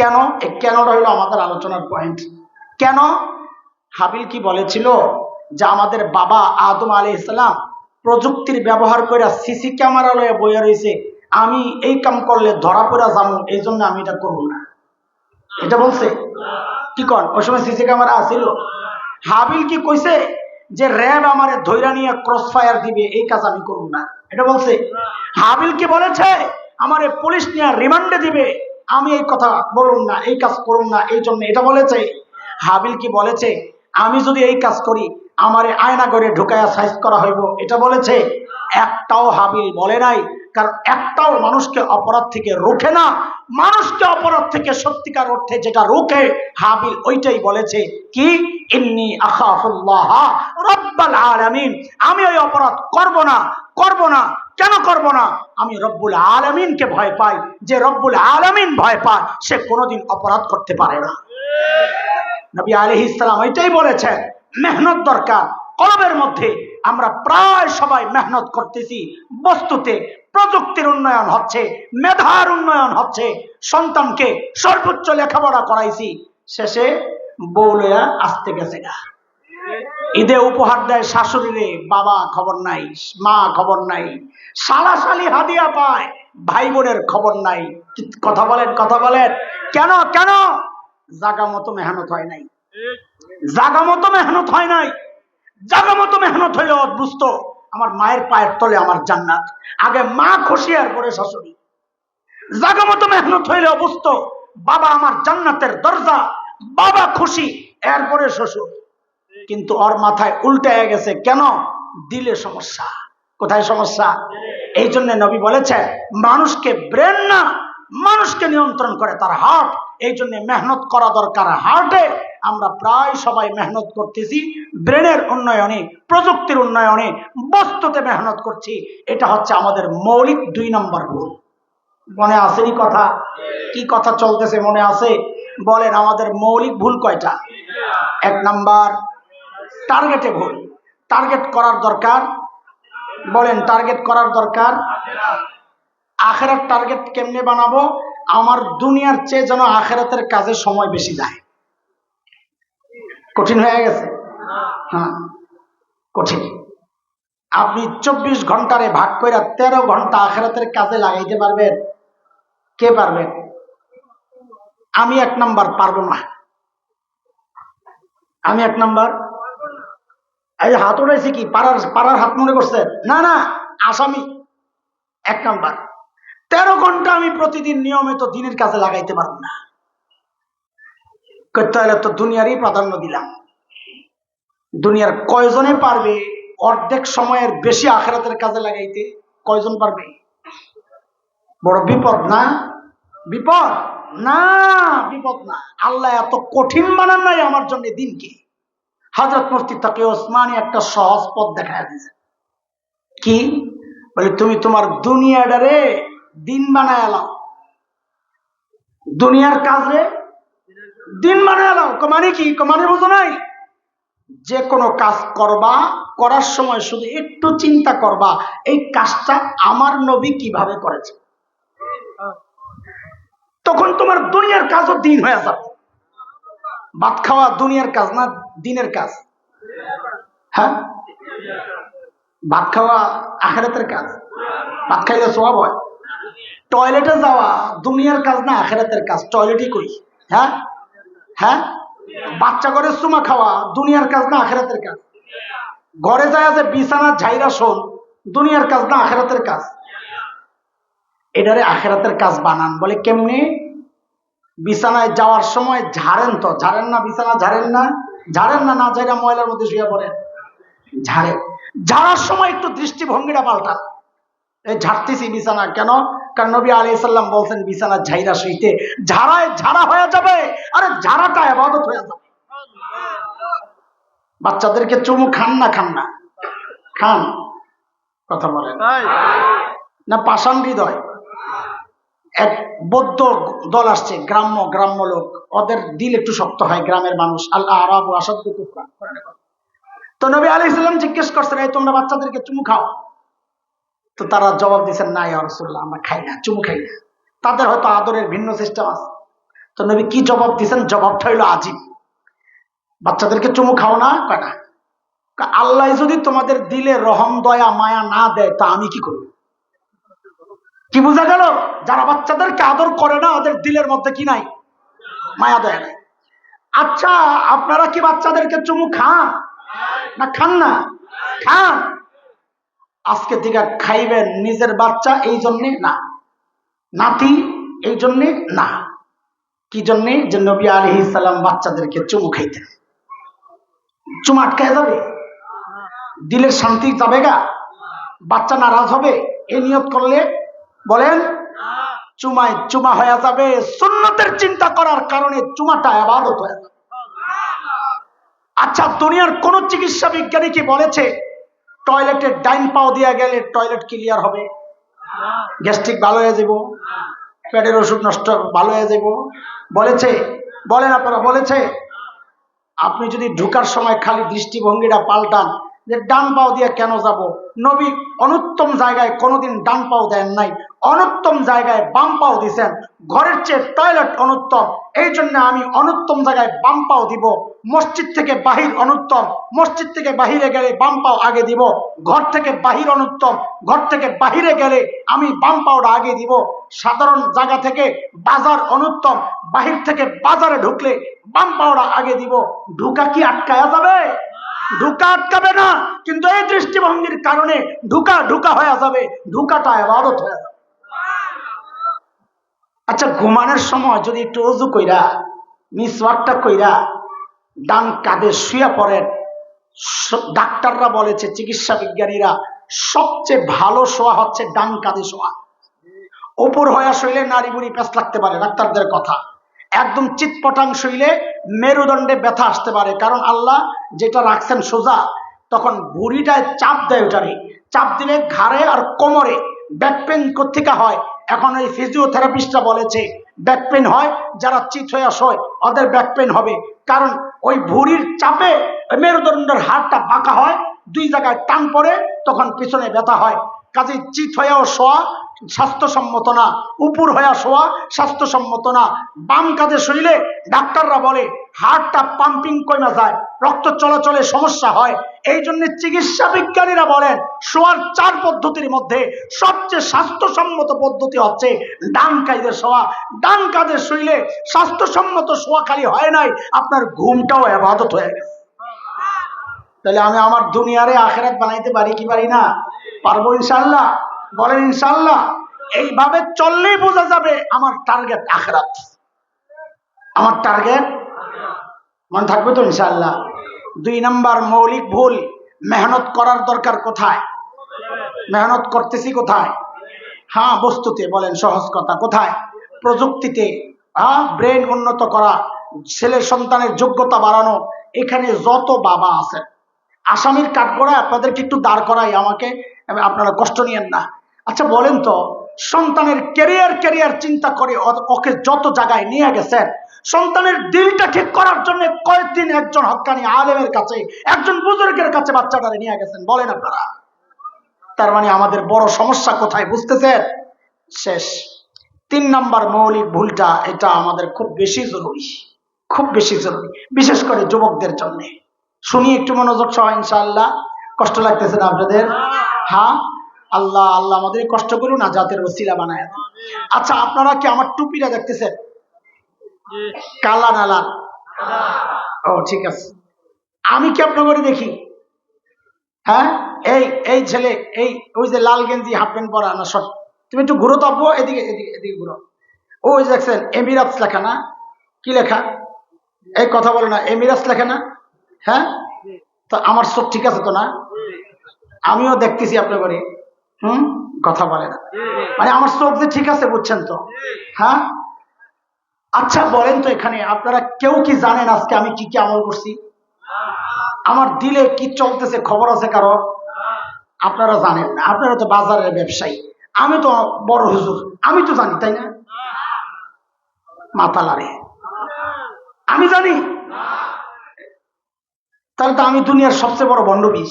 কেন? কেনটা হলো আমাদের আলোচনার পয়েন্ট কেন? হাবিল কি বলেছিল? যে আমাদের বাবা আদম আলী ইসলাম প্রযুক্তির ব্যবহার করে সিসি ক্যামেরা লয়ে বইয়া রয়েছে আমি এই কাম করলে ধরা পড়া যাব এই জন্য আমি এটা করব না। এটা বলছে? কি কন? ওই সময় সিসি ক্যামেরা আসিল হাবিল কি কইছে? যে র্যাব আমারে ধৈরা নিয়ে ক্রস ফায়ার দিবে, এই কাজ আমি করব না। এটা বলছে? হাবিল কি বলেছে? আমারে পুলিশ নিয়ে রিমান্ডে দিবে আমি এই কথা বলুন না, এই কাজ করুন না, এই জন্য এটা বলেছে। হাবিল কি বলেছে? আমি যদি এই কাজ করি, আমারে আয়না করে ঢুকায়া সাইজ করা হইব, এটা বলেছে। একটাও হাবিল বলে নাই, কারণ একটাও মানুষকে অপরাধ থেকে রোখে না। মানুষকে অপরাধ থেকে সত্যিকার অর্থে যেটা রোখে, হাবিল ওইটাই বলেছে কি? ইন্নি আমি ওই অপরাধ করব না করব না। কেন করব না? আমি রব্বুল আলামিনকে ভয় পাই। যে রব্বুল আলামিন ভয় পায়, সে কোনোদিন অপরাধ করতে পারে না। নবী আলহ ইসলাম এটাই বলেছেন, মেহনত দরকার। কলবের মধ্যে আমরা প্রায় সবাই মেহনত করতেছি। বস্তুতে প্রযুক্তির উন্নয়ন হচ্ছে, মেধার উন্নয়ন হচ্ছে। সন্তানকে সর্বোচ্চ লেখাপড়া করাইছি। শেষে বৌলয়া আসতে গেছে গা। ঈদে উপহার দেয় শাশুড়িরে, বাবা, খবর নাই, মা, খবর নাই। সালাশালি হাদিয়া পায়, ভাই বোনের খবর নাই। কথা বলেন কথা বলেন। কেন কেন? জাগা মতো মেহনত হয় নাই। জাগা মতো মেহনত হয় নাই। জাগা মতো মেহনত হইলে অদ্ভুত আমার মায়ের পায়ের তলে আমার জান্নাত। আগে মা খুশি আর পরে শাশুড়ি। জাগা মতো মেহনত হইলে অবস্থ। বাবা আমার জান্নাতের দরজা। বাবা খুশি, এরপরে শ্বশুর। কিন্তু ওর মাথায় উল্টে গেছে। কেন? দিলে সমস্যা। কোথায় সমস্যা? এই জন্য নবী বলেছে, মানুষকে ব্রেন না, মানুষকে নিয়ন্ত্রণ করে তার হার্ট এই জন্য মেহনত করা দরকার হার্টে আমরা প্রায় সবাই মেহনত করতেছি ব্রেনের উন্নয়নে, প্রযুক্তির উন্নয়নে, বস্তুতে মেহনত করছি। এটা হচ্ছে আমাদের মৌলিক দুই নম্বর ভুল মনে আসেনি কথা? কি কথা চলতেছে মনে আছে? বলেন, আমাদের মৌলিক ভুল কয়টা? এক নাম্বার টার্গেটে ভুল। টার্গেট করার দরকার, বলেন টার্গেট করার দরকার। আখেরাত টার্গেট কেমনে বানাবো? আমার দুনিয়ার চেয়ে যেন আখেরাতের কাজে সময় বেশি যায়। কঠিন হয়ে গেছে? হ্যাঁ কঠিন। আপনি চব্বিশ ঘন্টারে ভাগ করে তেরো ঘণ্টা আখেরাতের কাজে লাগাইতে পারবেন। কে পারবেন আমি এক নাম্বার পারব না। আমি এক নাম্বার? এই হাত উঠাইছি কি? পাড়ার পাড়ার হাত মনে করছে? না না, আসামি। এক নাম্বার। তেরো ঘণ্টা আমি প্রতিদিন নিয়মিত দিনের কাজে লাগাইতে পারব না। করতে হলে তো দুনিয়ারই প্রাধান্য দিলাম। দুনিয়ার কয়জনে পারবে অর্ধেক সময়ের বেশি আখেরাতের কাজে লাগাইতে? কয়জন পারবে? বড় বিপদ না? বিপদ? না বিপদ না। আল্লাহ এত কঠিন বানান নাই আমার জন্য দিনকে। হজরত মুফতি তাকে ওসমানী একটা সহজ পথ দেখায় দিয়েছে। কি? বলে, তুমি তোমার দুনিয়াটারে দিন বানায় এলাও দুনিয়ার কাজে দিন বানায় এলাও মানে কি মানে বুঝো নাই? যে কোনো কাজ করবা, করার সময় শুধু একটু চিন্তা করবা, এই কাজটা আমার নবী কীভাবে করেছে? তখন তোমার দুনিয়ার কাজও দিন হয়ে যাবে। ভাত খাওয়া দুনিয়ার কাজ না দিনের কাজ? হ্যাঁ? ভাত খাওয়া আখেরাতের কাজ? ভাত খাইলে সব হয়। টয়লেটে যাওয়া দুনিয়ার কাজ না আখেরাতের কাজ? টয়লেটই করি। হ্যাঁ? হ্যাঁ? বাচ্চা ঘরে চুমা খাওয়া দুনিয়ার কাজ না আখেরাতের কাজ? ঘরে যায় যে বিছানা ঝাইরা শোন, দুনিয়ার কাজ না আখেরাতের কাজ? এটারে আখেরাতের কাজ বানান বলে কেমনি? বিছানায় যাওয়ার সময় ঝাড়েন তো ঝাড়েন না বিছানা ঝাড়েন না ঝাড়েন না না জায়গা ময়লার মধ্যে শুয়ে পড়েন। ঝাড়েন। ঝাড়ার সময় একটু দৃষ্টিভঙ্গিটা পাল্টান। এই ঝাড়তেছি বিছানা কেন? কারণ নবী আলি সাল্লাম বলছেন বিছানা ঝাইরা শুইতে। ঝাড়ায় ঝাড়া হয়ে যাবে আরে ঝাড়াটা আবাদত হয়ে যাবে। বাচ্চাদেরকে চুমু খান না খান না। খান। কথা বলেন। না পাষাণ হৃদয় এক বৌদ্ধ দল আসছে, গ্রাম্য গ্রাম্য লোক। ওদের দিল একটু শক্ত হয়, গ্রামের মানুষ। আল্লাহ আরব আসাদ তো নবী আলি ইসলাম জিজ্ঞেস করছেন, এই তোমরা বাচ্চাদেরকে চুমু খাও? তো তারা জবাব দিচ্ছেন না, ইয়া রাসূলুল্লাহ, আমরা খাই না, চুমু খাই না। তাদের হয়তো আদরের ভিন্ন সিস্টেম আছে। তো নবী কি জবাব দিয়েছেন? জবাবটা হইল আজিব। বাচ্চাদেরকে চুমু খাও না, কয় না। আল্লাহ যদি তোমাদের দিলে রহম, দয়া, মায়া না দেয়, তা আমি কি করব? কি বোঝা গেল? যারা বাচ্চাদেরকে আদর করে না, ওদের দিলের মধ্যে কি নাই? মায়া দয়া নাই। আচ্ছা আপনারা কি বাচ্চাদেরকে চুমু খান? না খান না? খান। আজকে থেকে খাইবেন নিজের বাচ্চা এই জন্যে না। নাতি এই জন্যে না। কি জন্যে? যে নবী আলহি ইসাল্লাম বাচ্চাদেরকে চুমু খাইতেন। চুমু আটকায় যাবে? দিলের শান্তি যাবে গা? বাচ্চা নারাজ হবে? এ নিয়ত করলে বলেন, চুমায় চুমা হয়ে যাবে। সুন্নতের চিন্তা করার কারণে চুমাটা যাবে। আচ্ছা দুনিয়ার কোন চিকিৎসা বিজ্ঞানী কি বলেছে? টয়লেটে ডাইন পাও দিয়া গেলে টয়লেট ক্লিয়ার হবে। গ্যাস্ট্রিক ভালো হয়ে যাব। পেটের ওষুধ নষ্ট ভালো হয়ে যাব। বলেছে, বলেন আপনারা, বলেছে, আপনি যদি ঢুকার সময় খালি দৃষ্টিভঙ্গিটা পাল্টান যে ডান পাও দিয়ে কেন যাব? নবী অনুত্তম জায়গায় কোনোদিন ডান পাও দেন নাই। অনুত্তম জায়গায় বাম পাও দিছেন। ঘরের চেয়ে টয়লেট অনুত্তম। এই জন্য আমি অনুত্তম জায়গায় বাম পাও দিব। মসজিদ থেকে বাহির অনুত্তম। মসজিদ থেকে বাহিরে গেলে বাম পাও আগে দিব। ঘর থেকে বাহির অনুত্তম। ঘর থেকে বাহিরে গেলে আমি বাম পাওটা আগে দিব। সাধারণ জায়গা থেকে বাজার অনুত্তম। বাহির থেকে বাজারে ঢুকলে বাম পাওটা আগে দিব। ঢুকা কি আটকায়া যাবে? ঢুকা আটকাবে না। কিন্তু এই দৃষ্টিভঙ্গির কারণে ঢুকা ঢুকা হয়ে যাবে। ঢুকাটা আবাদত হয়ে যাবে। আচ্ছা ঘুমানোর সময় যদি একটু অজু কইরা, মিসওয়াকটা কইরা ডান কাঁধে শুয়ে পড়েন ডাক্তাররা বলেছে, চিকিৎসা বিজ্ঞানীরা, সবচেয়ে ভালো শোয়া হচ্ছে ডান কাঁধে শোয়া। ওপর হয়ে শৈলে নারী বুড়ি প্যাঁচ লাগতে পারে, ডাক্তারদের কথা। একদম চিৎপটাং শৈলে মেরুদণ্ডে ব্যথা আসতে পারে, কারণ আল্লাহ যেটা রাখছেন সোজা, তখন বুড়িটায় চাপ দেয় ওটারে চাপ দিলে ঘাড়ে আর কোমরে ব্যাক পেন কোথেকে হয়? এখন এই ফিজিওথেরাপিস্টরা বলেছে ব্যাক পেন হয়, যারা চিত হয়ে শোয় ওদের ব্যাক পেন হবে। কারণ ওই ভুঁড়ির চাপে মেরুদণ্ডের হাড়টা বাঁকা হয়, দুই জায়গায় টান পড়ে, তখন পিছনে ব্যথা হয়। কাজে চিত হয়েও শোয়া স্বাস্থ্যসম্মত না। উপর হয়ে শোয়া স্বাস্থ্যসম্মত না। বাম কাজে শরীরে ডাক্তাররা বলে হার্টটা পাম্পিং কমে যায়, রক্ত চলাচলে সমস্যা হয় এই জন্য চিকিৎসা বিজ্ঞানীরা বলেন, শোয়ার চার পদ্ধতির মধ্যে সবচেয়ে স্বাস্থ্যসম্মত পদ্ধতি হচ্ছে ডান কাঁধে শোয়া। ডান কাঁধে শুইলে স্বাস্থ্যসম্মত শোয়া খালি হয় নাই, আপনার ঘুমটাও আবাদত হয়ে গেছে। তাহলে আমি আমার দুনিয়ারে আখেরাত বানাইতে পারি কি পারি না? পারব ইনশাল্লাহ বলেন ইনশাল্লাহ এইভাবে চললেই বোঝা যাবে আমার টার্গেট আখেরাত। আমার টার্গেট মনে থাকবে তো ইনশাল্লাহ দুই নাম্বার মৌলিক ভুল, মেহনত করার দরকার কোথায়? মেহনত করতেছি কোথায়? হ্যাঁ বস্তুতে বলেন, সহজ কথা, কোথায়? প্রযুক্তিতে। হ্যাঁ ব্রেন উন্নত করা, ছেলে সন্তানের যোগ্যতা বাড়ানো, এখানে যত বাবা আছেন। আসামির কাঠগড়া আপনাদেরকে একটু দাঁড় করাই, আমাকে আপনারা কষ্ট নিয়েন না। আচ্ছা বলেন তো, সন্তানের ক্যারিয়ার ক্যারিয়ার চিন্তা করে ওকে যত জায়গায় নিয়ে গেছেন সন্তানের দিলটা ঠিক করার জন্য কয়েকদিন একজন হক্কানি আলেমের কাছে, একজন বুজুর্গের কাছে বাচ্চাটারে নিয়ে গেছেন। বলেন আপনারা। তার মানে আমাদের বড় সমস্যা কোথায় বুঝতেছেন? শেষ। তিন নাম্বার মৌলিক ভুলটা, এটা আমাদের খুব বেশি জরুরি। খুব বেশি জরুরি। বিশেষ করে যুবকদের জন্য। শুনি, একটু মনোযোগ সহ, ইনশাআল্লাহ। কষ্ট লাগতেছে না আপনাদের? হ্যাঁ? আল্লাহ আল্লাহ আমাদের কষ্ট করুন না জাতের ওসিলা বানায় আচ্ছা আপনারা কি আমার টুপিটা দেখতেছেন? কালা না লাল ও ঠিক আছে। আমি কি আপনাকে দেখি? হ্যাঁ? এই এই ছেলে এই ওই যে লাল গেঞ্জি হাফ প্যান্ট পরা না শর্ট তুমি একটু ঘুরো তাপবো এদিকে এদিকে এদিকে ঘুরো। ওই যে দেখছেন এমিরাতস লেখা না? কি লেখা? এই কথা বলে না এমিরাজ লেখা না? হ্যাঁ? তো আমার সব ঠিক আছে তো না? আমিও দেখতেছি আপনার বাড়ি। হুম? কথা বলে না। মানে আমার চোখ যে ঠিক আছে বুঝছেন তো? হ্যাঁ? আচ্ছা বলেন তো এখানে, আপনারা কেউ কি জানেন আজকে আমি কি কি আমল করছি? আমার দিলে কি চলতেছে খবর আছে কারও? আপনারা জানেন না, আপনারা তো বাজারের ব্যবসায়ী। আমি তো বড় হুজুর, আমি তো জানি, তাই না? মাথা লারে আমি জানি? তাহলে তো আমি দুনিয়ার সবচেয়ে বড় বন্ডবীর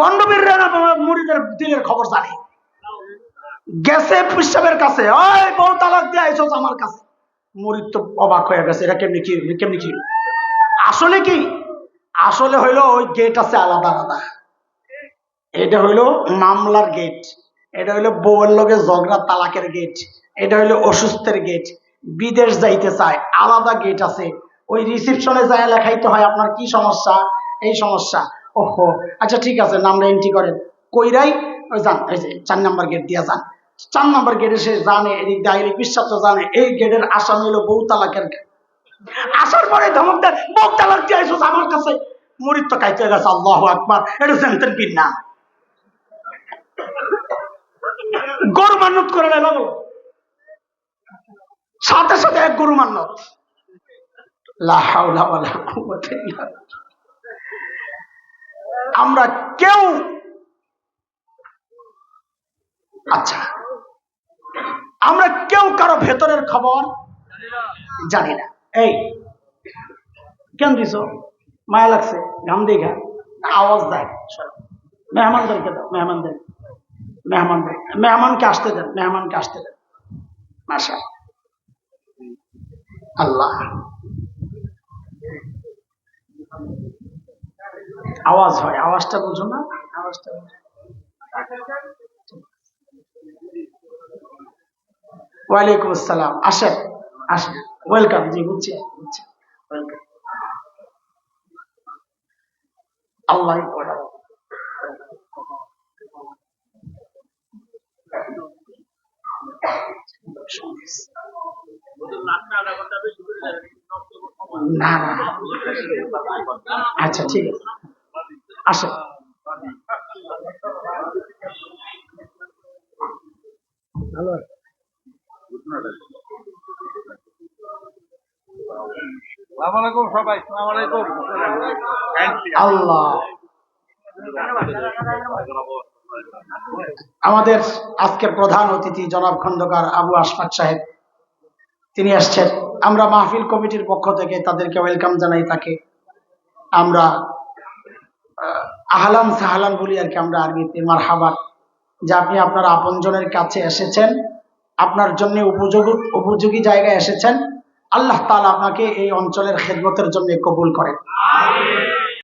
বন্ডবীর মুড়িদের দিলের খবর জানি। গেছে পিসাবের কাছে। ওই বউ তালাক দিয়ে আইসো আমার কাছে। মুরিদ তো অবাক হয়ে গেছে, এটা কেমনি কি কেমনি কি? আসলে কি? আসলে হইল ওই গেট আছে আলাদা আলাদা। এটা হইল মামলার গেট এটা হইল বউয়ের লগে ঝগড়া, তালাকের গেট এটা হইল অসুস্থের গেট বিদেশ যাইতে চায়, আলাদা গেট আছে। ওই রিসিপশনে যায় লেখাইতে হয়, আপনার কি সমস্যা? এই সমস্যা। ওহো আচ্ছা ঠিক আছে, নামটা এন্ট্রি করেন। কইরাই, ওই যান, এই যে চার নাম্বার গেট দিয়া যান। চার নাম্বার গেটে সে জানে, এদিক দায়িক বিশ্বাস জানে, এই গেটের আসামি হলো বউ তালাকের আসার পরে ধমক দেন বউ তালাক দিয়ে আইসোস আমার কাছে। মরিত তো কাইতে গেছে, আল্লাহ আকবার। এটা জানতেন পিন না? গরু মান্নত করে বাবু। সাথে সাথে এক গরু মান্নত। আমরা কেউ আচ্ছা। আমরা কেউ কারও ভেতরের খবর জানি না। এই, কেন দিছ? মায়া লাগছে, ঘাম দেখা আওয়াজ দেয় মেহমানদেরকে দাও, মেহমানদের। মেহমানদের, মেহমানকে আসতে দেন, মেহমানকে আসতে দেন। মাসা আল্লাহ। আওয়াজ হয়, আওয়াজটা বুঝো না? আওয়াজটা বুঝো। ওয়ালাইকুম আসসালাম। আসেন আসেন। ওয়েলকাম জি, বুঝছি বুঝছি। আল্লাহ না আচ্ছা ঠিক আছে। আসেন। ভালো আছে সালাম আল্লাহ। আমাদের আজকের প্রধান অতিথি জনাব খন্দকার আবু আশফাক সাহেব। তিনি আসছেন আমরা মাহফিল কমিটির পক্ষ থেকে তাদেরকে ওয়েলকাম জানাই তাকে। আমরা আহ, আহলান সাহালান বলি আর কি আমরা আরবিতে মারহাবান যে আপনি আপনার আপনজনের কাছে এসেছেন আপনার জন্য উপযোগী উপযোগী জায়গায় এসেছেন। আল্লাহ তালা আপনাকে এই অঞ্চলের খেদমতের জন্য কবুল করেন।